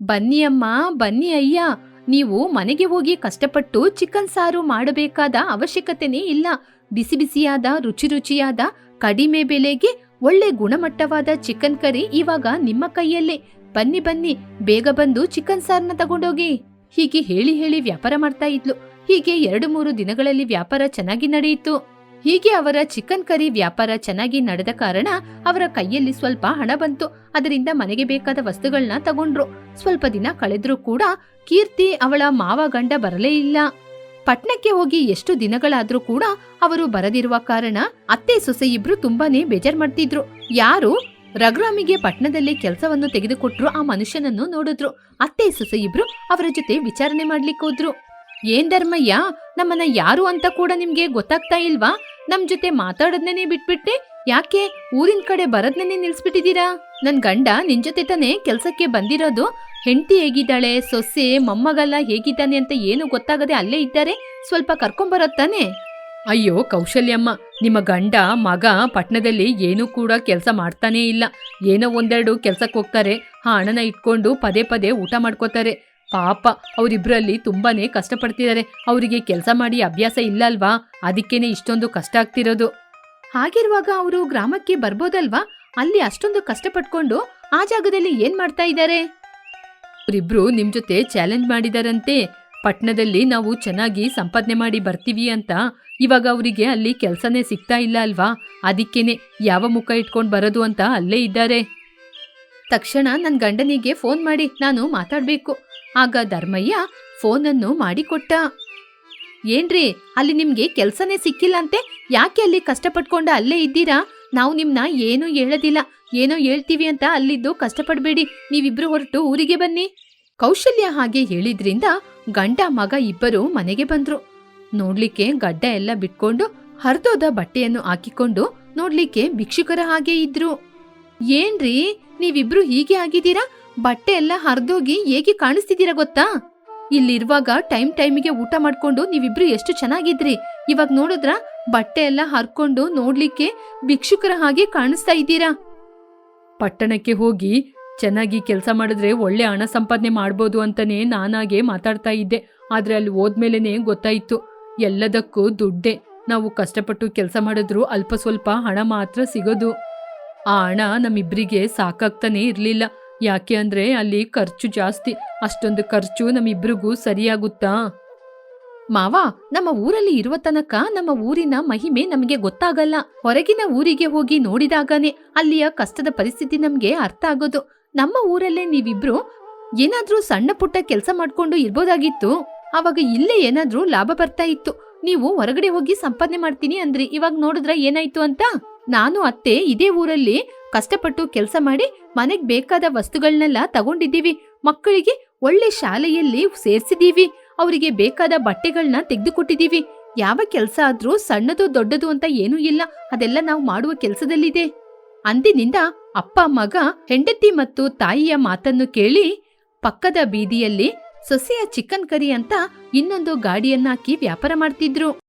ಬನ್ನಿ ಅಮ್ಮ, ಬನ್ನಿ ಅಯ್ಯ ನೀವು ಮನೆಗೆ ಹೋಗಿ ಕಷ್ಟಪಟ್ಟು ಚಿಕನ್ ಸಾರು ಮಾಡಬೇಕಾದ ಅವಶ್ಯಕತೆನೇ ಇಲ್ಲ. ಬಿಸಿ ಬಿಸಿಯಾದ, ರುಚಿ ರುಚಿಯಾದ, ಕಡಿಮೆ ಬೆಲೆಗೆ ಒಳ್ಳೆ ಗುಣಮಟ್ಟವಾದ ಚಿಕನ್ ಕರಿ ಇವಾಗ ನಿಮ್ಮ ಕೈಯಲ್ಲೇ. ಬನ್ನಿ ಬನ್ನಿ, ಬೇಗ ಬಂದು ಚಿಕನ್ ಸಾರ್ನ ತಗೊಂಡೋಗಿ. ಹೀಗೆ ಹೇಳಿ ಹೇಳಿ ವ್ಯಾಪಾರ ಮಾಡ್ತಾ ಇದ್ಲು. ಹೀಗೆ ಎರಡು, ಮೂರು ದಿನಗಳಲ್ಲಿ ವ್ಯಾಪಾರ ಚೆನ್ನಾಗಿ ನಡೆಯಿತು. ಹೀಗೆ ಅವರ ಚಿಕನ್ ಕರಿ ವ್ಯಾಪಾರ ಚೆನ್ನಾಗಿ ನಡೆದ ಕಾರಣ ಅವರ ಕೈಯಲ್ಲಿ ಸ್ವಲ್ಪ ಹಣ ಬಂತು. ಅದರಿಂದ ಮನೆಗೆ ಬೇಕಾದ ವಸ್ತುಗಳನ್ನ ತಗೊಂಡ್ರು. ಸ್ವಲ್ಪ ದಿನ ಕಳೆದ್ರೂ ಕೂಡ ಕೀರ್ತಿ ಅವಳ ಮಾವ ಗಂಡ ಬರಲೇ ಇಲ್ಲ. ಪಟ್ನಕ್ಕೆ ಹೋಗಿ ಎಷ್ಟು ದಿನಗಳಾದ್ರೂ ಕೂಡ ಅವರು ಬರದಿರುವ ಕಾರಣ ಅತ್ತೆ ಸೊಸೆ ಇಬ್ರು ತುಂಬಾನೇ ಬೇಜಾರ್ ಮಾಡ್ತಿದ್ರು. ಯಾರು? ರಘುರಾಮಿಗೆ ಪಟ್ನದಲ್ಲಿ ಕೆಲಸವನ್ನು ತೆಗೆದುಕೊಟ್ರು ಆ ಮನುಷ್ಯನನ್ನು ನೋಡಿದ್ರು. ಅತ್ತೆ ಸೊಸೆ ಇಬ್ರು ಅವರ ಜೊತೆ ವಿಚಾರಣೆ ಮಾಡ್ಲಿಕ್ಕೆ ಹೋದ್ರು. ಏನ್ ಧರ್ಮಯ್ಯ? ನಮ್ಮನ್ನ ಯಾರು ಅಂತ ಕೂಡ ನಿಮ್ಗೆ ಗೊತ್ತಾಗ್ತಾ ಇಲ್ವಾ? ನಮ್ ಜೊತೆ ಮಾತಾಡೋದ್ನೇ ಬಿಟ್ಬಿಟ್ಟೆ? ಯಾಕೆ? ಊರಿನ ಕಡೆ ಬರೋದ್ನೇ ನಿಲ್ಸ್ಬಿಟ್ಟಿದೀರಾ ನನ್ ಗಂಡ ನಿನ್ ಜೊತೆ ತಾನೇ ಕೆಲ್ಸಕ್ಕೆ ಬಂದಿರೋದು. ಹೆಂಡತಿ ಹೇಗಿದ್ದಾಳೆ? ಸೊಸೆ, ಮೊಮ್ಮಗಲ್ಲ ಹೇಗಿದ್ದಾನೆ ಅಂತ ಏನು ಗೊತ್ತಾಗದೆ ಅಲ್ಲೇ ಇದ್ದಾರೆ. ಸ್ವಲ್ಪ ಕರ್ಕೊಂಬರತ್ತಾನೆ ಅಯ್ಯೋ, ಕೌಶಲ್ಯಮ್ಮ. ನಿಮ್ಮ ಗಂಡ, ಮಗ ಪಟ್ನದಲ್ಲಿ ಏನೂ ಕೂಡ ಕೆಲಸ ಮಾಡ್ತಾನೇ ಇಲ್ಲ. ಏನೋ ಒಂದೆರಡು ಕೆಲ್ಸಕ್ಕೆ ಹೋಗ್ತಾರೆ ಆ ಹಣನ ಇಟ್ಕೊಂಡು ಪದೇ ಪದೇ ಊಟ ಮಾಡ್ಕೋತಾರೆ. ಪಾಪ ಅವರಿಬ್ಬರಲ್ಲಿ ತುಂಬಾನೇ ಕಷ್ಟಪಡ್ತಿದ್ದಾರೆ ಅವರಿಗೆ ಕೆಲಸ ಮಾಡಿ ಅಭ್ಯಾಸ ಇಲ್ಲ ಅಲ್ವಾ ಅದಕ್ಕೇನೆ ಇಷ್ಟೊಂದು ಕಷ್ಟ ಆಗ್ತಿರೋದು. ಹಾಗಿರುವಾಗ ಅವರು ಗ್ರಾಮಕ್ಕೆ ಬರ್ಬೋದಲ್ವಾ? ಅಲ್ಲಿ ಅಷ್ಟೊಂದು ಕಷ್ಟಪಟ್ಕೊಂಡು ಆ ಜಾಗದಲ್ಲಿ ಏನ್ ಮಾಡ್ತಾ ಇದ್ದಾರೆ ಅವರಿಬ್ರು ನಿಮ್ ಜೊತೆ ಚಾಲೆಂಜ್ ಮಾಡಿದಾರಂತೆ. ಪಟ್ಣದಲ್ಲಿ ನಾವು ಚೆನ್ನಾಗಿ ಸಂಪಾದನೆ ಮಾಡಿ ಬರ್ತೀವಿ ಅಂತ ಇವಾಗ ಅವರಿಗೆ ಅಲ್ಲಿ ಕೆಲಸನೇ ಸಿಗ್ತಾ ಇಲ್ಲ ಅಲ್ವಾ? ಅದಕ್ಕೇನೆ ಯಾವ ಮುಖ ಇಟ್ಕೊಂಡು ಬರೋದು ಅಂತ ಅಲ್ಲೇ ಇದ್ದಾರೆ. ತಕ್ಷಣ ನನ್ನ ಗಂಡನಿಗೆ ಫೋನ್ ಮಾಡಿ ನಾನು ಮಾತಾಡ್ಬೇಕು. ಆಗ ಧರ್ಮಯ್ಯ ಫೋನನ್ನು ಮಾಡಿಕೊಟ್ಟ. ಏನ್ರಿ, ಅಲ್ಲಿ ನಿಮ್ಗೆ ಕೆಲ್ಸನೇ ಸಿಕ್ಕಿಲ್ಲ ಅಂತೆ ಯಾಕೆ ಅಲ್ಲಿ ಕಷ್ಟಪಟ್ಕೊಂಡ ಅಲ್ಲೇ ಇದ್ದೀರಾ? ನಾವು ನಿಮ್ನ ಏನೂ ಹೇಳೋದಿಲ್ಲ. ಏನೋ ಹೇಳ್ತೀವಿ ಅಂತ ಅಲ್ಲಿದ್ದು ಕಷ್ಟಪಡಬೇಡಿ. ನೀವಿಬ್ರು ಹೊರಟು ಊರಿಗೆ ಬನ್ನಿ. ಕೌಶಲ್ಯ ಹಾಗೆ ಹೇಳಿದ್ರಿಂದ ಗಂಡ ಮಗ ಇಬ್ಬರು ಮನೆಗೆ ಬಂದ್ರು. ನೋಡ್ಲಿಕ್ಕೆ ಗಡ್ಡ ಎಲ್ಲ ಬಿಟ್ಕೊಂಡು ಹರಿದೋದ ಬಟ್ಟೆಯನ್ನು ಹಾಕಿಕೊಂಡು ನೋಡ್ಲಿಕ್ಕೆ ಭಿಕ್ಷುಕರ ಹಾಗೆ ಇದ್ರು. ಏನ್ರಿ, ನೀವಿಬ್ರು ಹೀಗೆ ಆಗಿದ್ದೀರಾ? ಬಟ್ಟೆ ಎಲ್ಲ ಹರಿದೋಗಿ ಹೇಗೆ ಕಾಣಿಸ್ತಿದ್ದೀರಾ ಗೊತ್ತಾ? ಇಲ್ಲಿರುವಾಗ ಟೈಮ್ ಟೈಮಿಗೆ ಊಟ ಮಾಡ್ಕೊಂಡು ನೀವಿಬ್ರು ಎಷ್ಟು ಚೆನ್ನಾಗಿದ್ರಿ. ಇವಾಗ ನೋಡಿದ್ರ, ಬಟ್ಟೆ ಎಲ್ಲ ಹರ್ಕೊಂಡು ನೋಡ್ಲಿಕ್ಕೆ ಭಿಕ್ಷುಕರ ಹಾಗೆ ಕಾಣಿಸ್ತಾ ಇದ್ದೀರಾ. ಪಟ್ಟಣಕ್ಕೆ ಹೋಗಿ ಚೆನ್ನಾಗಿ ಕೆಲಸ ಮಾಡಿದ್ರೆ ಒಳ್ಳೆ ಹಣ ಸಂಪಾದನೆ ಮಾಡ್ಬೋದು ಅಂತಾನೆ ನಾನಾಗೆ ಮಾತಾಡ್ತಾ ಇದ್ದೆ. ಆದ್ರೆ ಅಲ್ಲಿ ಹೋದ್ಮೇಲೆನೆ ಗೊತ್ತಾಯ್ತು. ಎಲ್ಲದಕ್ಕೂ ದುಡ್ಡೇ. ನಾವು ಕಷ್ಟಪಟ್ಟು ಕೆಲಸ ಮಾಡಿದ್ರು ಅಲ್ಪ ಸ್ವಲ್ಪ ಹಣ ಮಾತ್ರ ಸಿಗೋದು. ಆ ಹಣ ನಮ್ಮಿಬ್ರಿಗೆ ಸಾಕಾಗ್ತಾನೆ ಇರ್ಲಿಲ್ಲ. ಯಾಕೆ ಅಂದ್ರೆ ಅಲ್ಲಿ ಖರ್ಚು ಜಾಸ್ತಿ. ಅಷ್ಟೊಂದು ಖರ್ಚು ನಮ್ಮಿಬ್ರಿಗೂ ಸರಿಯಾಗುತ್ತಾ? ಮಾವ, ನಮ್ಮ ಊರಲ್ಲಿ ಇರುವ ತನಕ ನಮ್ಮ ಊರಿನ ಮಹಿಮೆ ನಮಗೆ ಗೊತ್ತಾಗಲ್ಲ. ಹೊರಗಿನ ಊರಿಗೆ ಹೋಗಿ ನೋಡಿದಾಗನೇ ಅಲ್ಲಿಯ ಕಷ್ಟದ ಪರಿಸ್ಥಿತಿ ನಮ್ಗೆ ಅರ್ಥ ಆಗೋದು. ನಮ್ಮ ಊರಲ್ಲೇ ನೀವಿಬ್ರು ಏನಾದ್ರೂ ಸಣ್ಣ ಪುಟ್ಟ ಕೆಲಸ ಮಾಡ್ಕೊಂಡು ಇರ್ಬೋದಾಗಿತ್ತು. ಅವಾಗ ಇಲ್ಲೇ ಏನಾದ್ರೂ ಲಾಭ ಬರ್ತಾ ಇತ್ತು. ನೀವು ಹೊರಗಡೆ ಹೋಗಿ ಸಂಪಾದನೆ ಮಾಡ್ತೀನಿ ಅಂದ್ರಿ. ಇವಾಗ ನೋಡಿದ್ರ ಏನಾಯ್ತು ಅಂತ? ನಾನು, ಅತ್ತೆ ಇದೇ ಊರಲ್ಲಿ ಕಷ್ಟಪಟ್ಟು ಕೆಲಸ ಮಾಡಿ ಮನೆಗ್ ಬೇಕಾದ ವಸ್ತುಗಳನ್ನೆಲ್ಲ ತಗೊಂಡಿದ್ದೀವಿ. ಮಕ್ಕಳಿಗೆ ಒಳ್ಳೆ ಶಾಲೆಯಲ್ಲಿ ಸೇರ್ಸಿದೀವಿ ಅವರಿಗೆ ಬೇಕಾದ ಬಟ್ಟೆಗಳನ್ನ ತೆಗೆದುಕೊಟ್ಟಿದ್ದೀವಿ. ಯಾವ ಕೆಲಸ ಆದ್ರೂ ಸಣ್ಣದು ದೊಡ್ಡದು ಅಂತ ಏನೂ ಇಲ್ಲ. ಅದೆಲ್ಲ ನಾವು ಮಾಡುವ ಕೆಲಸದಲ್ಲಿದೆ. ಅಂದಿನಿಂದ ಅಪ್ಪ, ಮಗ, ಹೆಂಡತಿ ಮತ್ತು ತಾಯಿಯ ಮಾತನ್ನು ಕೇಳಿ ಪಕ್ಕದ ಬೀದಿಯಲ್ಲಿ ಸೊಸೆಯ ಚಿಕನ್ ಕರಿ ಅಂತ ಇನ್ನೊಂದು ಗಾಡಿಯನ್ನಾಕಿ ವ್ಯಾಪಾರ ಮಾಡ್ತಿದ್ರು.